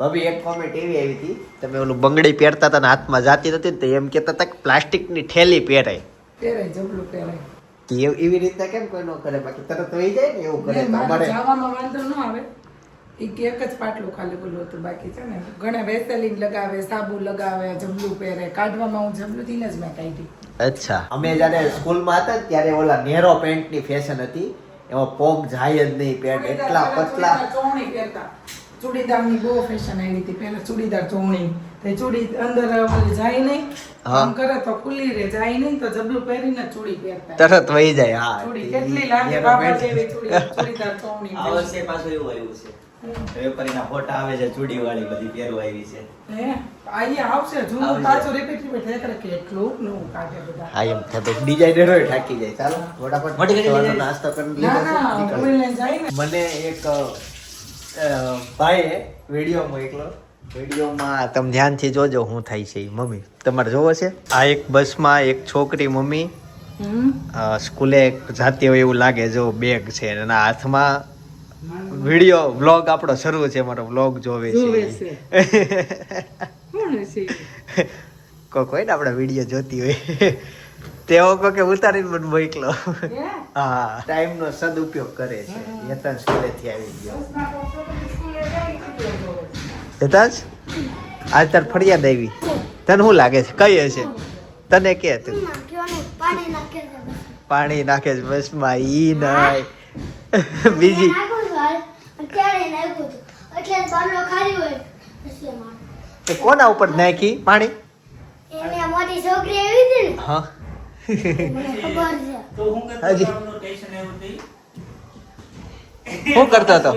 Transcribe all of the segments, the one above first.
ભાભી એક કોમેન્ટ એવી આવી હતી. તમે ઓલું બંગડી પહેરતા હતા ને હાથમાં જાતી નથી ને તો એમ કહેતા હતા કે પ્લાસ્ટિકની થેલી પહેરાય. પહેરાય જબલું પહેરાય. એવી રીતના કેમ કોઈ ન કરે? બાકી તરત વહી જાય ને એવું કરે ને તો મારે અમારે જવામાં વાંધો ન આવે. ઈ એક જ પાટલું ખાલી બોલું હતું બાકી છે ને. ઘણા વેસેલીન લગાવે સાબુ લગાવે જબલું પહેરે. કાઢવામાં હું જબલું થી જ મેં કાઢી. અચ્છા. અમે જ્યારે સ્કૂલમાં હતા ત્યારે ઓલા નેરો પેન્ટની ફેશન હતી. એમાં પોગ જાય જ નહીં પેન્ટ. એટલા પતલા. ચોણી પહેરતા? ચૂડીદારની બહુ ફેશન આવી હતી. પહેલા ચૂડીદાર ચોણી તે ચૂડી અંદર જાય નહીં. આમ કરે તો ખુલ્લી રહે. જાય નહીં તો જબલું પહેરીને ચૂડી પહેરતા. તરત વહી જાય હા. ચૂડી કેટલી લાગે બાબા જેવી ચૂડી. ચૂડીદાર ચોણી આ વર્ષે પાછું એવું આવ્યું છે. વેપારીના ફોટા આવે છે ચૂડી વાળી બધી પહેરવા આવી છે. હે? અહીંયા આવશે જૂનું પાછું રિપીટ રિપીટ કેટલું નવું કાઢે બધા. હા એમ જાય. ચાલો ફટાફટ. નાસ્તો મને એક ભાઈએ વીડિયો મોકલો વિડીયોમાં તમે ધ્યાનથી જોજો શું થાય છે મમ્મી. તમારે જોવો છે? આ એક બસમાં એક છોકરી મમ્મી સ્કૂલે જાતી હોય એવું લાગે જો બેગ છે. અને એના હાથમાં વીડિયો વ્લોગ આપણો શરૂ છે મારો વ્લોગ જોવે છે કોઈ કોઈ ને આપણે વીડિયો જોતી હોય. તેઓ કહો કે ઉતારીને મને મોકલો. હે? હા ટાઈમનો સદુપયોગ કરે છે. યતન સ્કૂલેથી આવી ગયો. યતાંશ આજ તાર ફરિયાદ આવી. તને શું લાગે છે? કઈ હશે? તને કે તું? પાણી નાખે છે બસમાં ઈ નાય. બીજી? કોના ઉપર નાખી પાણી? એને મોટી છોકરી આવી હતી ને? હા. હું કરતો હતો. શું કરતા હતો?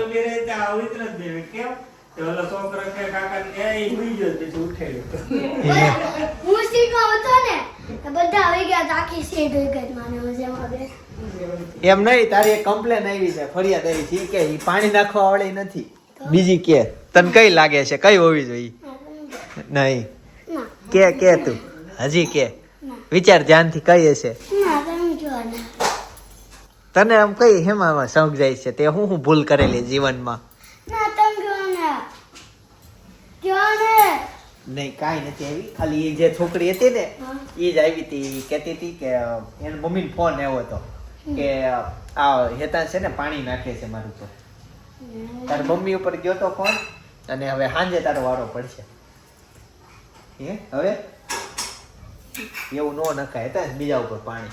એમ નહીં તારી એક કમ્પ્લેન આવી છે ફરિયાદ આવી છે કે ઈ પાણી નાખવા વાળી નથી. બીજી કે તને કઈ લાગે છે? કઈ હોવી જોઈએ? નહીં. કે કે તું. હજી કે. વિચાર ધ્યાનથી જો ને તને આમ કઈ હેમાં શોખ જાય છે? તે હું હું ભૂલ કરેલી જીવનમાં? નહીં કાંઈ નથી આવી. ખાલી એ જે છોકરી હતી ને એ જ આવી હતી. કહેતી હતી કે એને મમ્મીને ફોન આવ્યો હતો કે આ હેતા છે ને પાણી નાખે છે મારું તો. તાર મમ્મી ઉપર ગયો તો ફોન અને હવે સાંજે તારો વારો પડશે. હે? હવે? એવું નો નખાય. હતા બીજા ઉપર પાણી.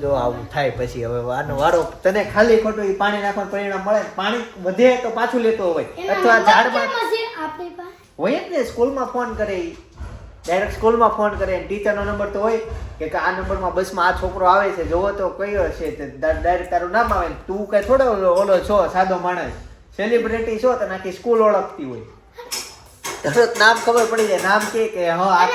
જો આવું થાય પછી હવે આનો વારો તને ખાલી ખોટું એ પાણી નાખવાનું પરિણામ મળે? પાણી વધે તો પાછું લેતો હોય. અથવા ઝાડમાં હોય જ ને સ્કૂલમાં ફોન કરે ડાયરેક્ટ સ્કૂલમાં ફોન કરે. ટીચરનો નંબર તો હોય કે આ નંબરમાં બસમાં આ છોકરો આવે છે જોવો તો કયો છે ડાયરેક્ટ તારું નામ આવે તું કઈ થોડો ઓલો- છો સાદો માણસ. સેલિબ્રિટી છો તો નાખી સ્કૂલ ઓળખતી હોય. તરત નામ ખબર પડી જાય. નામ કે કે હા આ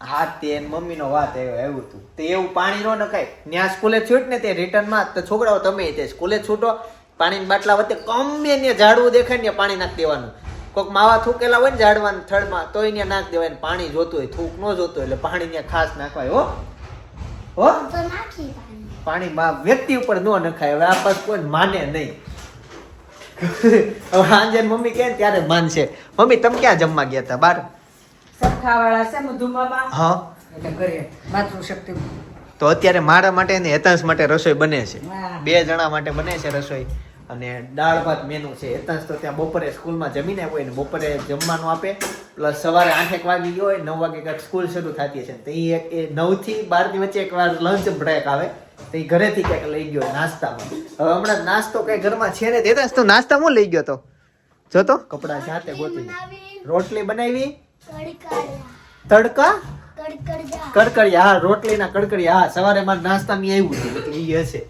હા તે મમ્મી નો વાત એવું હતું તે. એવું પાણી નો નખાય. ત્યાં સ્કૂલે છૂટ ને તે રિટર્નમાં. તો છોકરાઓ તમે તે સ્કૂલે છૂટો. પાણીની બાટલા વચ્ચે કમે ને ઝાડવું દેખાય ને ત્યાં પાણી નાખી દેવાનું. કોઈક માવા થૂકેલા હોય ને ઝાડવાના થડમાં તો ત્યાં નાખી દેવાય ને પાણી જોતું હોય થૂક ન જોતું હોય એટલે પાણી ત્યાં ખાસ નાખવાય હો. હો? પાણી. માં વ્યક્તિ ઉપર ન નખાય. હવે આ પાસ કોઈ માને નહીં. હવે મમ્મી ને ત્યારે માનશે. મમ્મી તમે ક્યાં જમવા ગયા હતા? બાર? સખાવાળા છે મધુમામાં. હા. એટલે ઘરે માતૃશક્તિ તો અત્યારે મારા માટે ને હેતાંશ માટે રસોઈ બને છે. બે જણા માટે બને છે રસોઈ. અને દાળ ભાત મેનુ છે. હેતાંશ તો ત્યાં બપોરે સ્કૂલમાં જમીને હોય ને બપોરે જમવાનું આપે. પ્લસ સવારે આઠેક વાગી ગયો હોય નવ વાગે કાંઈક સ્કૂલ શરૂ થતી છે તો એ એક એ નવથી બારની વચ્ચે એક વાર લંચ બ્રેક આવે. તો એ ઘરેથી ક્યાંક લઈ ગયો નાસ્તામાં. હવે હમણાં નાસ્તો કઈ ઘરમાં છે ને હેતાંશ તો નાસ્તામાં લઈ ગયો તો? જો તો. કપડા જાતે ગોતી રોટલી બનાવી? તડકા? કડકડિયા. કડકડિયા હા રોટલીના કડકડિયા. હા સવારે મારે નાસ્તામાં આવ્યું હતું એટલે એ હશે.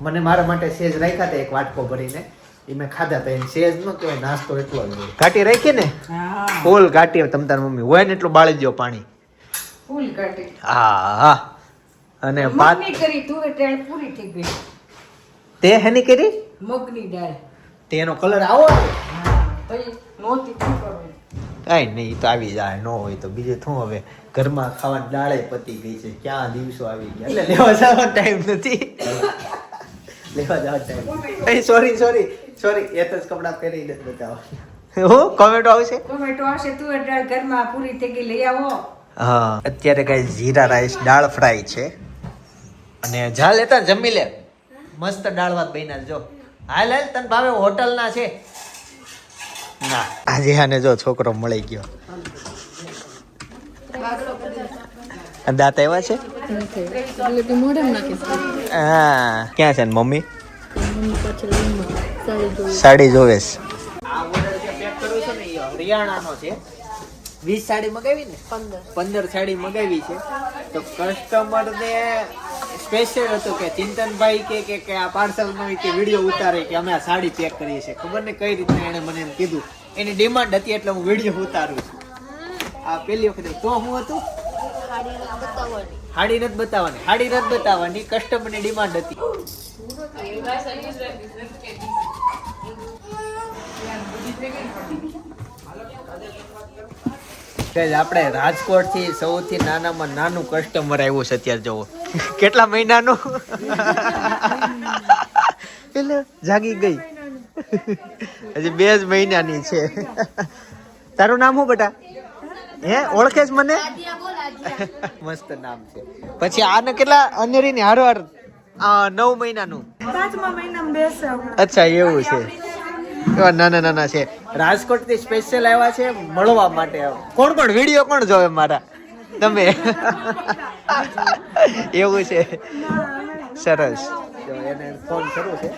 મને મારા માટે સેજ રાખ્યા હતા એક વાટકો ભરીને. એ મેં ખાધા હતા એને સેજ નો કહેવાય નાસ્તો એટલો જ ઘાટી રાખી ને? હા. ફૂલ ઘાટી તમ તાર મમ્મી હોય ને એટલું બાળી દો પાણી. ફૂલ ઘાટી. હા હા. અને ભાત મગની કરી તુવેર દાળ પૂરી થઈ ગઈ. તે હેની કરી? મગની દાળ. તેનો કલર આવો? હા નોતી શું કરવું? કાંઈ નહીં તો આવી જાય ન હોય તો બીજું શું હવે? ઘરમાં ખાવાની દાળે પતી ગઈ છે ક્યાં દિવસો આવી ગયા? એટલે લેવા જવાનો ટાઈમ નથી. લેવા જવાનો ટાઈમ સોરી સોરી સોરી એ તો જ કપડાં પહેરી નથી બતાવવા હો કોમેન્ટ આવશે? ટોમેટો આવશે તું એટલે ઘરમાં પૂરી થઈ ગઈ લઈ આવો. હા અત્યારે કઈ જીરા રાઈસ દાળ ફ્રાય છે. અને જા લેતા જમી લે. મસ્ત દાળ ભાત બન્યા જો. હાલ હાલ તને ભાવે હોટલના છે. ના. આજે આને જો છોકરો મળી ગયો. દાંત એવા છે? હા ક્યાં છે ને મમ્મી? સાડી જોવે ને હરિયાણાનો છે. વીસ સાડી મગાવી ને? પંદર. પંદર સાડી મગાવી છે. તો કસ્ટમર ને સ્પેશિયલ હતું કે ચિંતનભાઈ કે કે કે આ પાર્સલમાં કે વીડિયો ઉતારે કે અમે આ સાડી પેક કરીએ છીએ. ખબર ને કઈ રીતના એને મને એમ કીધું. એની ડિમાન્ડ હતી એટલે હું વીડિયો ઉતારું છું. આ પેલી વખતે તો હું હતું? સાડી બતાવવાની. હાડી નથી બતાવવાની. હાડી નથી બતાવવાની. કસ્ટમરની ડિમાન્ડ હતી. Guys, આપણે રાજકોટથી સૌથી નાનામાં નાનું કસ્ટમર આવ્યું છે અત્યારે જોવો. કેટલા મહિનાનું? એટલે જાગી ગઈ. હજી બે જ મહિનાની છે. તારું નામ શું બેટા? હે ઓળખે છે મને? મસ્ત નામ છે. પછી આને કેટલા અનેરી ની હારવાર? હાર નવ મહિનાનું. પાંચમા મહિનામાં બેસે અચ્છા એવું છે. નાના નાના છે. રાજકોટથી સ્પેશિયલ આવ્યા છે મળવા માટે. કોણ કોણ? વીડિયો કોણ જોવે મારા? તમે? એવું છે. સરસ. એને ફોન કરવો છે.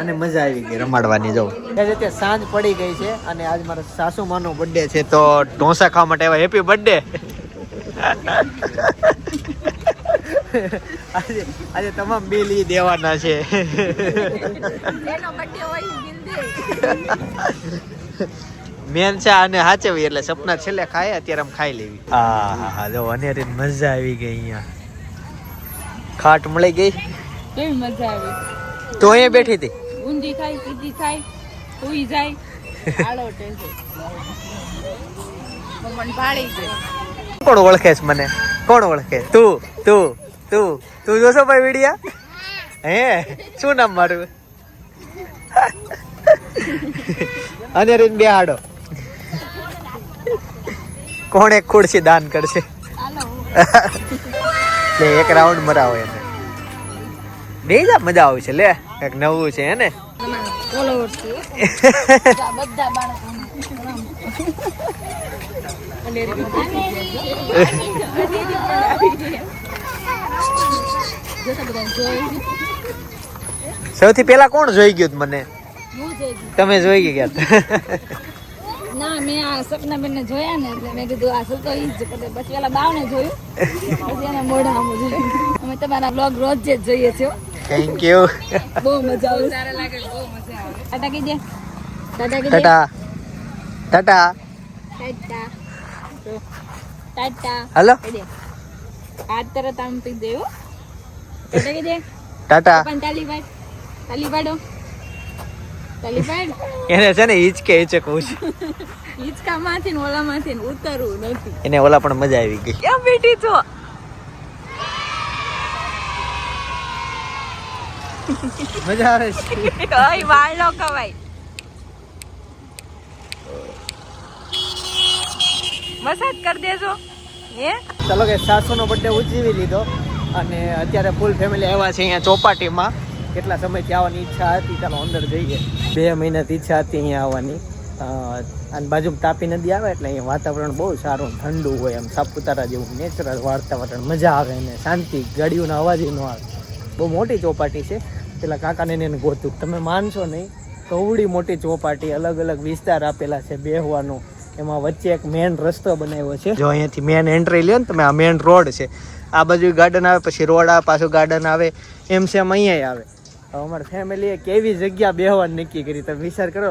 અને મજા આવી ગઈ રમાડવાની જવું એ સાંજ પડી ગઈ છે અને આજ મારા સાસુ માનો બર્થડે છે, તો ઢોસા ખાવા માટે આવ્યા. હેપી બર્થડે આજે તમામ બિલ ઈ દેવાના છે. એનો બર્થડે હોય મેન છે આને હાચવી એટલે સપના છેલ્લે ખાય અત્યારે આમ ખાઈ લેવી. હા હા હા જો અનેરી મજા આવી ગઈ અહીંયા. ખાટ મળી ગઈ? કેવી મજા આવી? તો અહીંયા બેઠી હતી? ઊંધી થાય સીધી થાય સુઈ જાય. આળો ટેન્શન મમ્મન ભાળી જાય કોણ ઓળખે છે મને? કોણ ઓળખે? તું તું તું તું જોશો ભાઈ વિડિયા? હે? શું નામ મારું? અનેરીન બે હાડો કોણ એક ખુરશી દાન કરશે? લે, એક રાઉન્ડ મરાવો એને. બે જા મજા આવશે લે. એક નવું છે ને? અને સૌથી પેલા કોણ જોઈ ગયું મને. તમે જોઈ ગયા. ના મેં આ સપના બેન જોયા ને એટલે મેં કીધું આ શું ઈ જ કરે પછી પેલા બાવને જોયું. પછી એના મોઢામાં જોયું. અમે તમારા બ્લોગ રોજ જ જોઈએ છીએ થેન્ક યુ બહુ મજા આવે. સારા લાગે બહુ મજા આવે ટાટા કીધે tata કીધે tata. Tata. Tata. Tata. Hello. આ તરત આમ પી દેવો ટાટા પણ પાડો તાલી પાડ એને છે ને હિચકે હિચકે કહું છું હિંચકામાંથી ને ઓલામાંથી ને ઉતરવું નથી. એને ઓલા પણ મજા આવી ગઈ. ક્યાં બેઠી છો? મજા આવે છે. ઓય વાળ નો કવાય મસાજ કરી દેજો. હે? ચાલો કે સાસુનો બર્થડે ઉજવી લીધો અને અત્યારે ફૂલ ફેમિલી આવ્યા છે અહીંયા ચોપાટીમાં. કેટલા સમયથી આવવાની ઈચ્છા હતી? ચાલો, અંદર જઈએ. બે મહિનાથી ઈચ્છા હતી અહીંયા આવવાની. અને બાજુમાં તાપી નદી આવે એટલે અહીંયા વાતાવરણ બહુ સારું, ઠંડુ હોય એમ, સાપુતારા જેવું નેચરલ વાતાવરણ, મજા આવે અને શાંતિ, ગાડીઓના અવાજ ન આવે. બહુ મોટી ચોપાટી છે. પેલા કાકાને એને ગોતું. તમે માનશો નહીં, કવડી મોટી ચોપાટી, અલગ અલગ વિસ્તાર આપેલા છે બેહવાનો. એમાં વચ્ચે એક મેન રસ્તો બનાવ્યો છે. જો અહીંયાથી મેન એન્ટ્રી લ્યો ને તમે, આ મેન રોડ છે. આ બાજુ ગાર્ડન આવે, પછી રોડ આવે, પાછું ગાર્ડન આવે, એમ સેમ અહીંયા આવે. અમારી ફેમિલીએ કેવી જગ્યા બેહવાની નક્કી કરી? તમે વિચાર કરો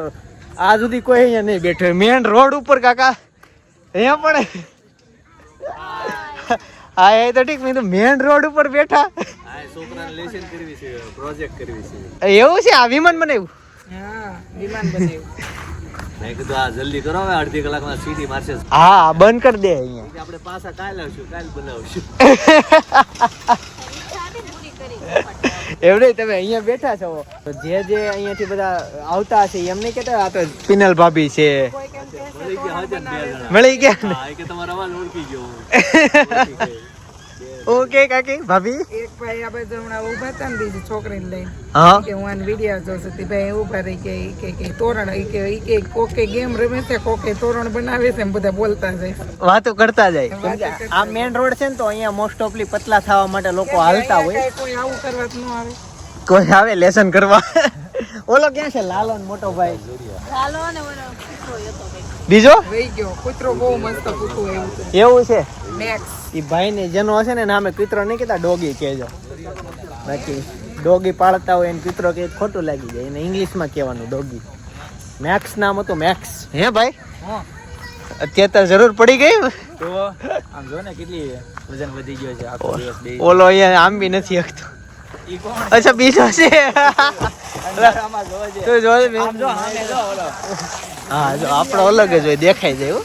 આ સુધી કોઈ અહીંયા નહીં બેઠો. મેન રોડ ઉપર કાકા અહીંયા પણ હા એ તો ઠીક મેં તો મેન રોડ ઉપર બેઠા. એવું છે? આ વિમાન બનાવ્યું? હા વિમાન બનાવ્યું. મેં કીધું આ જલ્દી કરો અડધી કલાકમાં સીટી મારશે. હા બંધ કરી દે અહીંયા. આપણે પાછા કાલ આવશું કાલ બનાવશું. એમ નહીં તમે અહીંયા બેઠા છો. તો જે જે અહીંયાથી બધા આવતા હશે એમ નહીં કેતા આ તો પિનલ ભાભી છે. મળી ગયા હાજર બે જણા. મળી ગયા ને? હા, એ કે તમારો અવાજ ઓળખી ગયો. ઓકે કાકી ભાભી? એક ભાઈ આ બાજુ હમણાં ઊભા હતા ને બીજી છોકરીને લઈને. હા. કે હું આને વીડિયો જોશે. તે ભાઈ ઊભા રહી કે ઈ કે કે તોરણ ઈ કે ઈ કે કોકે ગેમ રમે છે કોકે તોરણ બનાવે છે એમ બધા બોલતા જાય. વાતો કરતા જાય. આ મેઈન રોડ છે ને તો અહીંયા મોસ્ટ ઓફલી પતલા થવા માટે લોકો હાલતા હોય. કોઈ આવું કરવા ન આવે. કોઈ આવે લેસન કરવા? ઓલો ક્યાં છે? લાલો મોટો ભાઈ. લાલો ને ઓલો કૂતરો હતો કંઈક. બીજો? વઈ ગયો. કૂતરો બહુ મસ્ત કૂતરો એવું છે. એવું છે? મેક્સ એ ભાઈ ને જેનો હશે ને નામે કૂતરો નહીં કહેતા ડોગી કહેજો. બાકી ડોગી પાળતા હોય એને કૂતરો કે ખોટું લાગી જાય. એને ઇંગ્લિશમાં કહેવાનું ડોગી. મેક્સ નામ હતું મેક્સ હે ભાઈ? અત્યારે તો જરૂર પડી ગઈ? તો આમ જો ને કેટલી વજન વધી ગયો છે આખો દિવસ બે. ઓલો અહીંયા આમ બી નથી હકતો. અચ્છા બીજો છે. તું જો હા જો આપણો અલગ જ હોય દેખાઈ જાય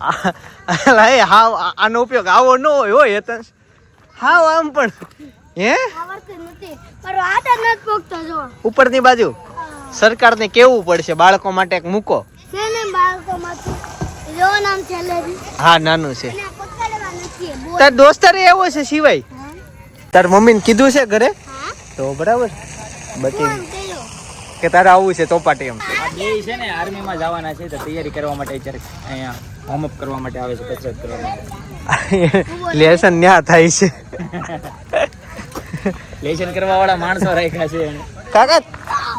એ હાવ આનો ઉપયોગ આવો ન હોય હોય હેતન હાવ આમ પણ. હે? ઉપરની બાજુ? સરકારને કેવું પડશે? બાળકો માટે એક મૂકો. હા નાનું છે. તાર દોસ્તારે એવો છે સિવાય તાર મમ્મીને કીધું છે ઘરે? તો બરાબર. કયો કે તારે આવવું છે ચોપાટી એમ આ બે છે ને આર્મીમાં જવાના છે તો તૈયારી કરવા માટે અત્યારે અહીંયા હોમઅપ કરવા માટે આવે છે કસરત કરવા માટે. લેસન ન્યા થાય છે. લેશન કરવા વાળા માણસો રાખ્યા છે. કાકા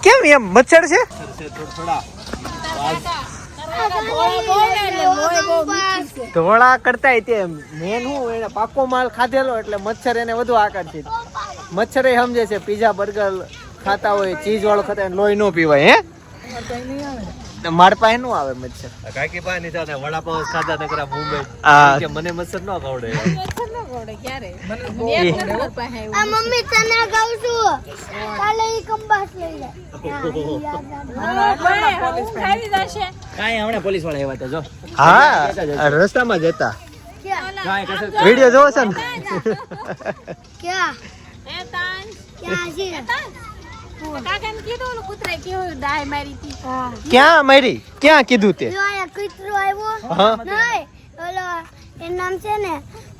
કેમ એમ? મચ્છર છે? ધોળા કરતા તે મેન હું એને પાકો માલ ખાધેલો એટલે મચ્છર એને વધુ આકર્ષિત. મચ્છર સમજે છે પીઝા બર્ગર ખાતા હોય ચીઝ વાળો ખાતા હોય લોહી નો પીવાય હે? માર પાસે નું આવે મચ્છર. કાકી પાસે નહીં થાય વડાપાવ ખાધા નકરા મુંબઈ કે મને મચ્છર ન ખવડે મચ્છર ન ગોળે ક્યારે? આ મમ્મી તને કહું છું. કાલે ઈ કંપાસ લઈ જશે. કાંઈ હમણાં પોલીસવાળા આવ્યા હતા જો. હા રસ્તામાં જતા ક્યાં? વીડિયો જોવો છે ને? ક્યાં? એ તાન, ક્યાં છે? તાન. કાકાને કીધું કૂતરાએ કેવું ડાય મારી હતી. હા. ક્યાં મારી? ક્યાં કીધું તે? કૂતરો આવ્યો. હા. નહીં ઓલો એનું નામ છે ને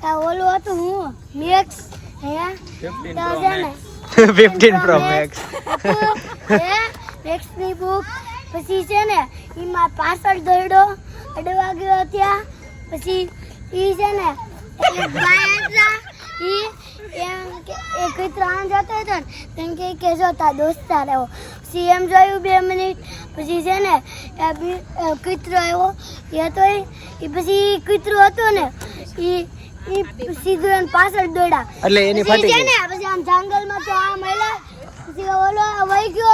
આ ઓલું હતું હું મેક્સ હે? તો છે ને ફિફ્ટીન પ્રો મેક્સ હે? મેક્સની બુક પછી છે ને એમાં પાછળ દરડો અડવા ગયો ત્યાં. પછી એ છે ને ઈ એમ કે એ કૂતરો ત્રણ જતો હતો ને તેમ કે કે જો તાર દોસ્તાર આવ્યો સીએમ એમ જોયું બે મિનિટ પછી છે ને એ એ કૂતરો આવ્યો એ તો ઈ પછી કૂતરો હતો ને એ એ સીધું પાછળ દોડ્યા. એટલે એની ફાટી ગઈ. ને પછી આમ જંગલમાં તો આમ મળ્યા પછી ઓલો વહી ગયો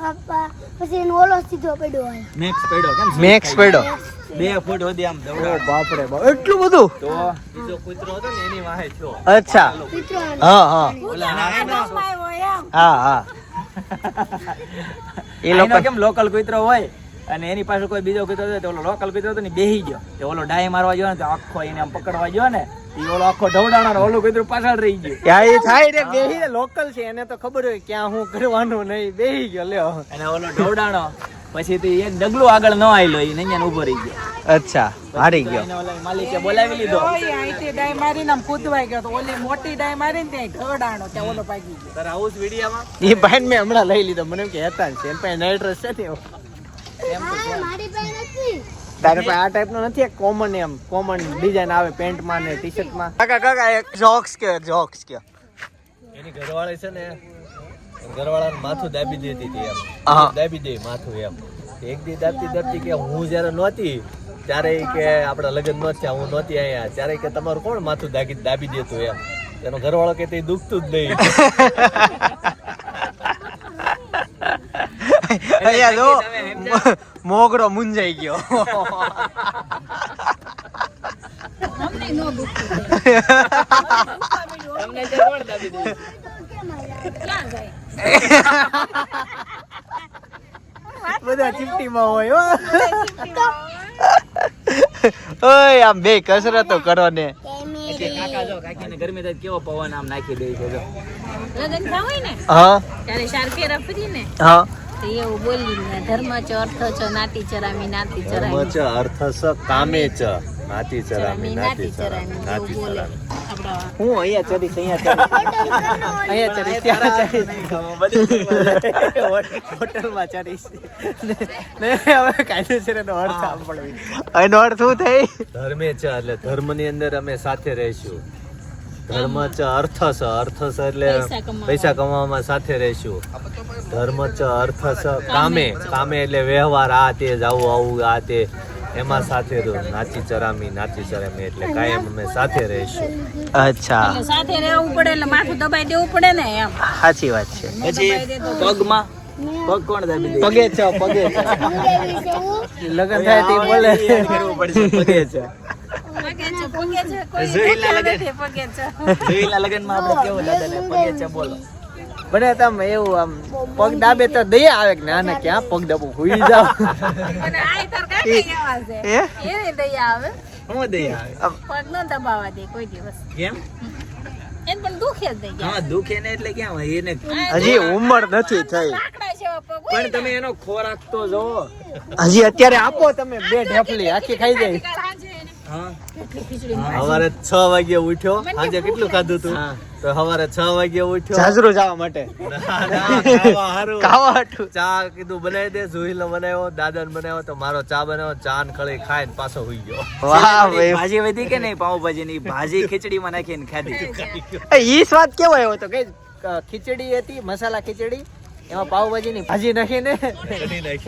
પછી એનો ઓલો સીધો પડ્યો મેક્સ પડ્યો કેમ મેક્સ પડ્યો. બે ફૂટ સુધી આમ. બાપરે બાપ એટલું બધું? તો બીજો કૂતરો હતો ને એની વાહે થયો. અચ્છા. હા હા. ઓલા હા હા. એ લોકો કેમ લોકલ કૂતરો હોય? અને એની પાસે કોઈ બીજો કીધો હતો ઓલો લોકલ કીધો હતો ને બેહી ગયો. તો ઓલો ડાય મારવા ગયો ને તો આખો એને આમ પકડવા ગયો ને એ ઓલો આખો ઢવડાણો ને ઓલું કીધું પાછળ રહી ગયું. ત્યાં એ થાય રે બેહી લોકલ છે એને તો ખબર હોય ક્યાં હું કરવાનું નહીં બેહી ગયો લ્યો. અને ઓલો ઢવડાણો પછી તો એક ડગલું આગળ ન આવેલો એ નૈયા ઊભો રહી ગયો. અચ્છા હારી ગયો. માલિકે બોલાવી લીધો. અહીંથી ડાય મારીને આમ કૂદવાઈ ગયો તો ઓલી મોટી ડાય મારીને ત્યાં ઢવડાણો ત્યાં ઓલો ભાગી ગયો. તારા આવું જ વિડીયામાં? એ ભાઈ મેં હમણાં લઈ લીધો મને એમ કે હતા ને એમ પાસે નાઇટ ડ્રેસ છે ને તારે પાસે આ ટાઈપ નો નથી? એક કોમન એમ. કોમન ડિઝાઇન આવે પેન્ટમાં ને ટી શર્ટમાં. કાકા કાકા એક જોક્સ કે જોક્સ કે. એની ઘરવાળી છે ને ઘરવાળાનું માથું દાબી દેતી હતી એમ. હા. દાબી દે માથું એમ. એક દી દાબતી દાબતી કે હું જ્યારે નહોતી ત્યારે કે આપણા લગ્ન ન થયા હું નહોતી અહીંયા ત્યારે કે તમારું કોણ માથું દાગી દાબી દેતું એમ? એનો ઘરવાળો કે તે દુખતું જ નહીં. અહીંયા જો મોગરો મુંજાઈ ગયો. અમને ન દુખતું તમને જે કોણ દાબી દે. ક્યાં જાય બધા ચીપટીમાં હોય ઓય આમ બે કસરતો કરો ને કાકા જો કાકીને ગરમી થાય તો કેવો પવન આમ નાખી દે છે જો. લગ્ન થયા હોય ને? હા. ત્યારે હા. તો એવું બોલીને ધર્મ છો અર્થ છો નાટી ચરામી નાતી ધર્મ ચરામી. ચ અર્થ સ કામે ચ નાતી ચરામી નાતી નાતી ચરામી ચરામી નાતી ચરામી. હું અહીંયા ચડીશ અહીંયા ચડીશ. અહીંયા ચડીશ હોટલમાં ચડીશ. હવે કાયદેસર એનો અર્થ સાંભળવી. એનો અર્થ શું થઈ? ધર્મે ચ એટલે ધર્મની અંદર અમે સાથે રહીશું. ધર્મ ચ અર્થસ સ. એટલે પૈસા કમાવામાં સાથે રહીશું. ધર્મ ચ અર્થ કામે. કામે. એટલે વ્યવહાર. આ તે જાવું આવું આ તે. એમાં સાથે રહો. નાચી ચરામી નાચી ચરામી એટલે કાયમ અમે સાથે રહીશું. અચ્છા. સાથે રહેવું પડે એટલે માથું દબાઈ દેવું પડે ને એમ. સાચી વાત છે. પછી પગમાં? પગ કોણ દાબી દે? પગે છે પગે છે. લગ્ન થાય તે બોલે. કરવું પડશે પગે છે. પગે છે પગે છે કોઈ જોઈલા ભૂખ્યા લગે. નથી પગે છે. જોઈલા લગનમાં આપણે કેવું દાદાને પગે છે બોલો. બને. તમે એવું આમ પગ દાબે તો દયા આવે કે ના ના ક્યાં પગ દાબો હુઈ જાવ. અને આ તાર કાંઈ નહીં આવા છે. હે? એને દયા આવે? હું દઈ આવે? પગ ન દબાવવા દે કોઈ દિવસ. કેમ? એને પણ દુખે જ નહીં હા દુખે ને એટલે ક્યાં હોય? એને હજી ઉંમર નથી થઈ. પણ તમે એનો ખોરાક તો જો હજી અત્યારે આપો તમે બે ઢેફલી આખી ખાઈ જાય. સવારે છ વાગે ઉઠ્યો. આજે કેટલું ખાધું તું? તો સવારે છ વાગે ઉઠ્યો. જાજરો જવા માટે. ના, ના, ખાવા. ચા કીધું બનાવી દે જોઈલો બનાવ્યો દાદા બનાવ્યો તો મારો ચા બનાવ્યો ચા ને ખળી ખાઈને પાછો હોઈ ગયો. વાહ ભાજી વધી કે નહીં? પાઉભાજી ની ભાજી ખીચડી માં નાખીને ખાધી. ઈ સ્વાદ કેવો આવ્યો તો? કે ખીચડી હતી મસાલા ખીચડી. એમાં પાવભાજી ની. ભાજી નાખીને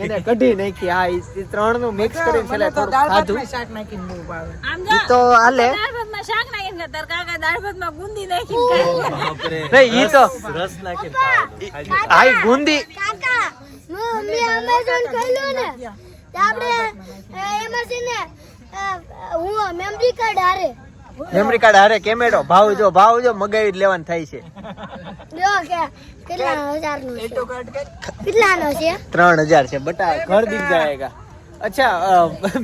એને કઢી નાખી. હા એ ત્રણનું મિક્સ કરીને છેલ્લે થોડું ખાધું. શાક નાખીને બહુ ભાવે. તો હાલે. શાક નાખીને તાર કાકા દાળ ભાતમાં ગુંદી નાખીને બાપરે. નહીં ઈ તો રસ નાખીને ગુંદી કાકા હું મેં અમેઝોન ખોલ્યું ને આપણે એમાં છે ને હું મેમરી કાર્ડ હારે મેમરી કાર્ડ હારે કેમેરો? ભાવ જો ભાવ જો મગાવી જ લેવાનું થાય છે. જો કે કેટલા હજારનો છે? કેટલાનો છે? ત્રણ હજાર છે બટા ઘર દીક જાયગા અચ્છા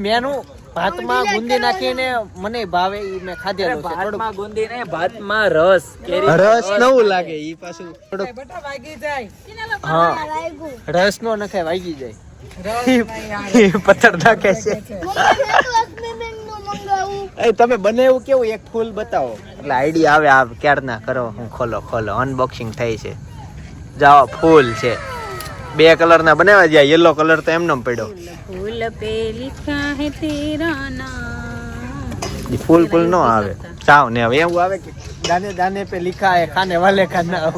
મેનુ ભાતમાં ગુંદી નાખીને મને ભાવે ઈ મેં ખાધેલું છે ભાતમાં ગુંદી ને ભાતમાં રસ કેરી રસ. નવું લાગે ઈ પાછું થોડુંક. બટા વાગી જાય. હા રસ નો નખાય વાગી જાય. પથ્થર નાખે છે. એ તમે એવું કેવું? એક ફૂલ બતાવો. એટલે આઈડિયા આવે આ ક્યારના? કરો હું ખોલો ખોલો. અનબોક્સિંગ થાય છે. જાઓ ફૂલ છે. બે કલર ના બનાવ્યા જ્યાં યલો કલર તો એમનો પડ્યો. ફૂલ પે લિખા હે તેરા નામ ઈ ફૂલ ફૂલ નો આવે. સાવ ને હવે. એવું આવે કે દાને દાને પે લિખા હે ખાને વાલે ખાના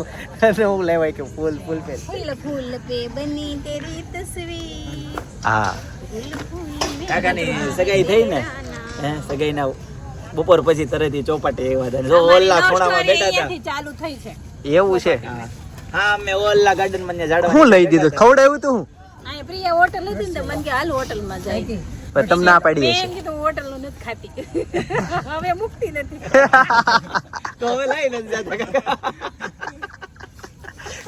એવું લેવાય કે ફૂલ ફૂલ પે. ફૂલ ફૂલ પે બની તેરી તસવીર. હા. ફૂલ ફૂલ કાકાની સગાઈ થઈ ને? હે સગાઈ ના બપોર પછી તરત ચોપાટી ચોપાટે આવ્યા હતા જો ઓલા ખૂણામાં બેઠા હતા. ચાલુ થઈ છે. એવું છે? હા. હા મેં ઓલા ગાર્ડન મને જાડવા હું લઈ દીધું? ખવડાવ્યું તું અહીંયા પ્રિયા હોટલ હતી ને મને કે હાલ હોટલમાં જાય. પણ તમને ના પાડી મેં હશે. એમ કીધું હોટલનું નથી ખાતી. હવે મુક્તિ નથી. તો હવે લઈ નથી જતા.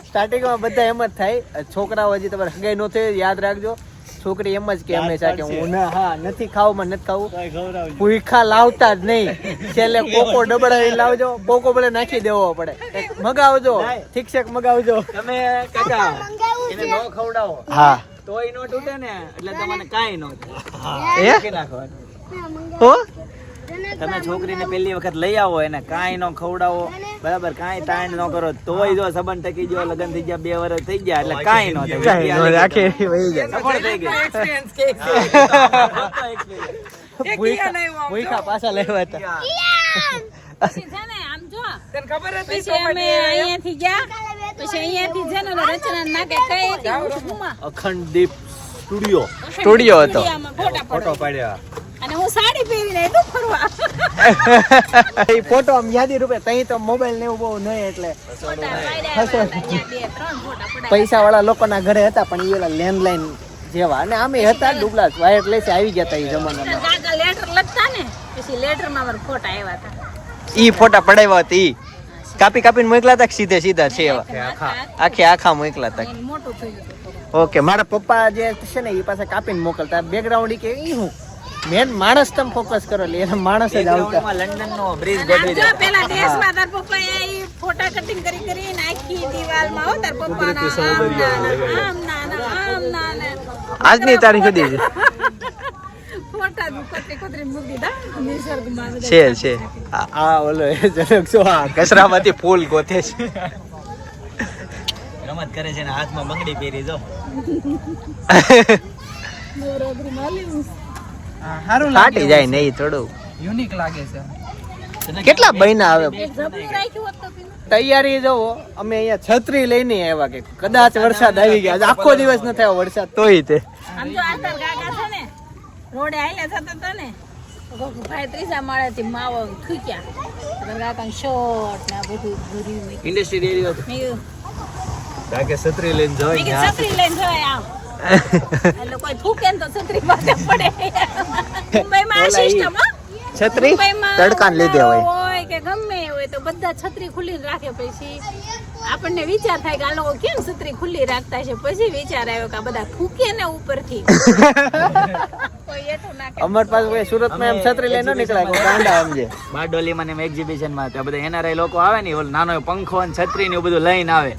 સ્ટાર્ટિંગમાં બધા એમ જ થાય. છોકરાઓ હજી તમારે સગાઈ નો થયો યાદ રાખજો. છોકરી એમ જ કે હંમેશા કે હું ના હા નથી ખાવું મને નથી ખાવું. ભૂખા લાવતા જ નહીં. છેલ્લે કોકો ડબડાવી લાવજો. કોકો ભલે નાખી દેવો પડે. એક મગાવજો ઠીક છે મગાવજો? તમે કાકા મંગાવું એને નો ખવડાવો. હા. તોય નો તૂટે ને એટલે તમને કાઈ નો એ થાય નાખવાનું. હો? તમે છોકરીને પહેલી વખત લઈ આવો એને કાંઈ નો ખવડાવો. બરાબર કાંઈ તાણ નો કરો. તોય જો સંબંધ ટકી ગયો લગ્ન થઈ ગયા બે વર્ષ થઈ ગયા એટલે કાંઈ નો થાય. રાખે વહી જાય સફળ થઈ ગયા પાછા લેવા હતા. પછી છે ને આમ જો. તને ખબર હતી પછી અમે અહીંયાથી ગયા. પછી અહીંયાથી છે ને રચના નાકે કઈ હતી? અખંડ દીપ સ્ટુડિયો. સ્ટુડિયો હતો. ફોટો પાડ્યા. અને હું સાડી પહેરીને તો ફરવા. એ ફોટો આમ યાદી રૂપે તઈ તો મોબાઈલ ને એવું બહુ નહીં એટલે. પૈસા વાળા લોકોના ઘરે હતા પણ એ ઓલા લેન્ડલાઈન જેવા. અને આમે હતા ડુબલા વાયરલેસ આવી ગયા હતા એ જમાનામાં. લેટર લખતા ને પછી લેટરમાં મારા ફોટા આવ્યા હતા ઈ ફોટા પડાવ્યા હતા ઈ. કાપી કાપીને મોકલા તક સીધે સીધા છે એવા? આખે આખા. મોકલા ગયું ઓકે મારા પપ્પા જે છે ને એ પાસે કાપીને મોકલતા. બેકગ્રાઉન્ડ કે ઈ હું? મેન માણસ તમે ફોકસ કરો લે એના માણસ જ આવતા. લંડન નો બ્રિજ ગોઠવી દે. પેલા દેશમાં તાર પપ્પા એ ફોટા કટિંગ કરી કરી નાખી દીવાલમાં હો તાર પપ્પાના. આમ ના આમ ના આમ નાના. આજની તારીખ હતી છે ફોટા કટરી કોતરી મૂકી દીધા. નિસર્ગમાં છે છે. આ ઓલો એ જનક છો આ કચરામાંથી ફૂલ ગોથે છે. રમત કરે છે ને હાથમાં બંગડી પહેરી જો. નવરાત્રીમાં હાલ્યું. સારું ફાટી જાય નહીં થોડું. યુનિક લાગે છે. કેટલા બહેના આવે. તૈયારી જોવો અમે અહીંયા છત્રી લઈને આવ્યા કે કદાચ વરસાદ આવી ગયા આજે આખો દિવસ ન થયો વરસાદ તોય તે. આમ જો આ તાર કાકા ને રોડે હતા ને ભાઈ ત્રીજા માળેથી માવો થૂક્યા. તાર શોર્ટ ને બધું ભર્યું ઇન્ડસ્ટ્રી એરિયો કે છત્રી લઈને જોઈ છત્રી લઈને જોઈ આમ. એટલે કોઈ થૂકે તો છત્રી પાસે પડે. મુંબઈમાં આ સિસ્ટમ છત્રી તડકાને લીધે હોય હોય. કે ગમે એ હોય તો બધા છત્રી ખુલ્લી રાખે પછી. આપણને વિચાર થાય કે આ લોકો કેમ છત્રી ખુલ્લી રાખતા છે? પછી વિચાર આવ્યો કે આ બધા ફૂકે ને ઉપરથી. અમર પાસે કોઈ સુરતમાં એમ છત્રી લઈને નીકળાય કોઈ કાંડા સમજે. બારડોલીમાં એમ એક્ઝિબિશનમાં બધા એનઆરઆઈ લોકો આવે ને ઓલો નાનો પંખો અને છત્રી ને એવું બધું લઈને આવે.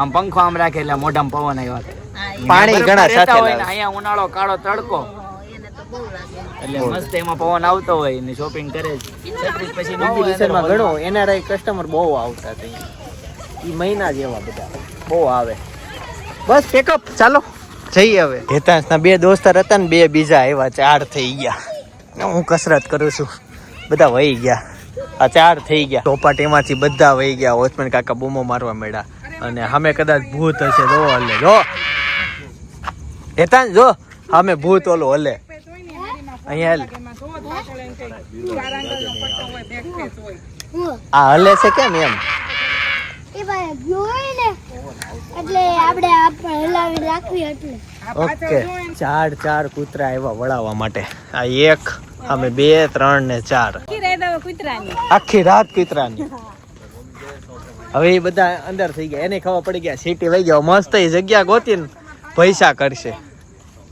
આમ પંખો આમ રાખે એટલે મોઢામાં પવન આવ્યો. પાણી ઘણા સાથે હોય ને અહીંયા ઉનાળો કાળો તડકો. એને તો બહુ લાગે એટલે મસ્ત એમાં પવન આવતો હોય ને શોપિંગ કરે છે છત્રી પછી એક્ઝિબિશનમાં ઘણો એનઆરઆઈ કસ્ટમર બહુ આવતા હતા ઈ મહિના જેવા બધા. બહુ આવે. બસ પેકઅપ ચાલો. જઈએ હવે. હેતાંશના બે દોસ્તાર હતા ને બે બીજા આવ્યા ચાર થઈ ગયા. હું કસરત કરું છું. બધા વહી ગયા. આ ચાર થઈ ગયા. ચોપાટીમાંથી બધા વહી ગયા. વોચમેન કાકા બૂમો મારવા મળ્યા અને સામે કદાચ ભૂત હશે જો. હેતાંશ જો. સામે ભૂત ઓલો હલે. અહીંયા. આ હલે છે કેમ એમ? એટલે આપણે હલાવી રાખવી એટલે. ઓકે. ચાર ચાર કૂતરા એવા વળાવવા માટે. આ એક અમે બે ત્રણ ને ચાર. આખી રાત કૂતરાની. હવે એ બધા અંદર થઈ ગયા. એને ખબર પડી ગયા. સીટી વહી ગયા. મસ્ત એ જગ્યા ગોતીને પૈસા કરશે.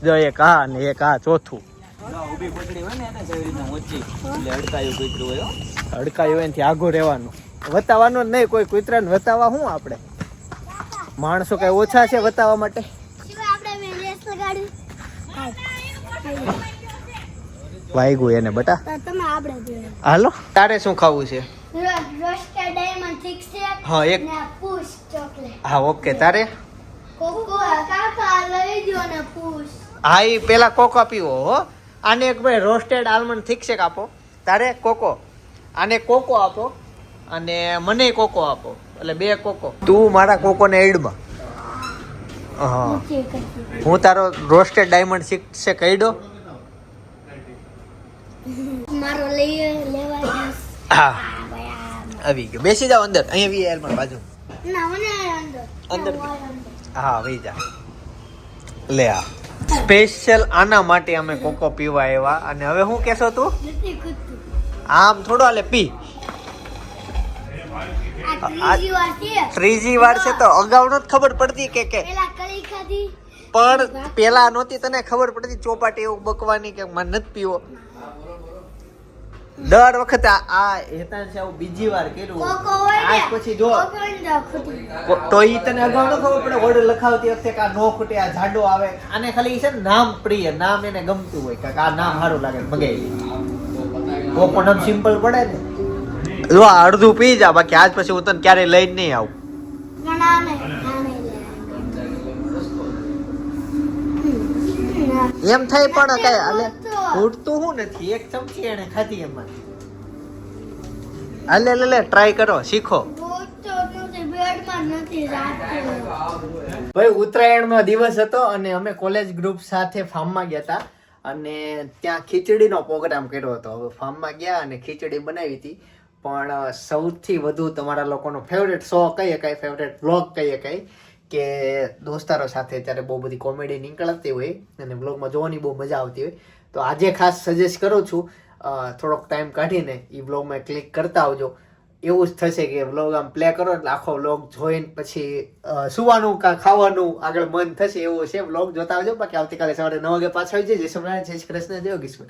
જો એક આ ને એક આ ચોથું. અડકાયું હોય ને આઘું રહેવાનું. વતાવવાનું નહીં કોઈ કૂતરાને વતાવવા શું આપણે? માણસો કઈ ઓછા છે વતાવવા માટે? શિવાય આપણે મેં રેસ લગાડ્યું વાગ્યું એને બટા હાલો. તારે શું ખાવું છે? હા એક ને પુશ ચોકલેટ હા ઓકે તારે? કોકો કાકા લઈ ને પુશ હા એ પેલા કોકો પીવો હો. આને એક ભાઈ રોસ્ટેડ આલમંડ થીક છે આપો? તારે કોકો? આને કોકો આપો અને મને કોકો આપો. એટલે બે કોકો. તું મારા કોકો ને એડમાં. હા. હું તારો રોસ્ટેડ ડાયમંડ શીખ છે દો મારો લઈ લેવા હા. આવી ગયો. બેસી જાઓ અંદર. અહીંયા વી એલ બાજુ. ના મને અંદર. હા વી જા. લે આ. સ્પેશિયલ આના માટે અમે કોકો પીવા આવ્યા. અને હવે હું કહેશો તું? આમ થોડો હાલે પી. ત્રીજી વાર છે તો અગાઉ નથી ખબર પડતી કે કે પણ પેલા નહોતી તને ખબર પડતી ચોપાટી એવું બકવાની કે મને નથી પીવો. દર વખતે આ આ હેતાંશે આવું બીજી વાર કર્યું. કોકો હોય ને આજ પછી જો તો તો ઈ તને અગાઉ ન ખબર પડે ઓર્ડર લખાવતી વખતે કે આ નો ખૂટે આ જાડો આવે. આને ખાલી છે ને નામ પ્રિય નામ એને ગમતું હોય કે આ નામ સારું લાગે મગાઈ પણ નામ સિમ્પલ પડે ને. જો અડધું પી જા બાકી આજ પછી હું તને ક્યારેય લઈને નહીં આવું. એમ થાય પણ કઈ અલે. ખૂટતું શું નથી એક ચમચી એને ખાધી એમાં. અલે લે લે ટ્રાય કરો શીખો. ભાઈ ઉત્તરાયણનો દિવસ હતો અને અમે કોલેજ ગ્રુપ સાથે ફાર્મમાં ગયા હતા અને ત્યાં ખીચડીનો પ્રોગ્રામ કર્યો હતો. હવે ફાર્મમાં ગયા અને ખીચડી બનાવી હતી. પણ સૌથી વધુ તમારા લોકોનો ફેવરેટ શો કહીએ કઈ ફેવરેટ બ્લોગ કઈ શકાય? કે દોસ્તારો સાથે ત્યારે બહુ બધી કોમેડી નીકળતી હોય અને બ્લોગમાં જોવાની બહુ મજા આવતી હોય, તો આજે ખાસ સજેસ્ટ કરું છું થોડોક ટાઈમ કાઢીને એ બ્લોગમાં ક્લિક કરતા આવજો. એવું જ થશે કે વ્લોગ આમ પ્લે કરો એટલે આખો વ્લોગ જોઈને પછી સુવાનું કા ખાવાનું આગળ મન થશે એવું છે વ્લોગ જોતા આવજો. બાકી આવતીકાલે સવારે નવ વાગે પાછા આવી જઈએ જય સોમનાથ જય શ્રી કૃષ્ણ, જય કિસ્મત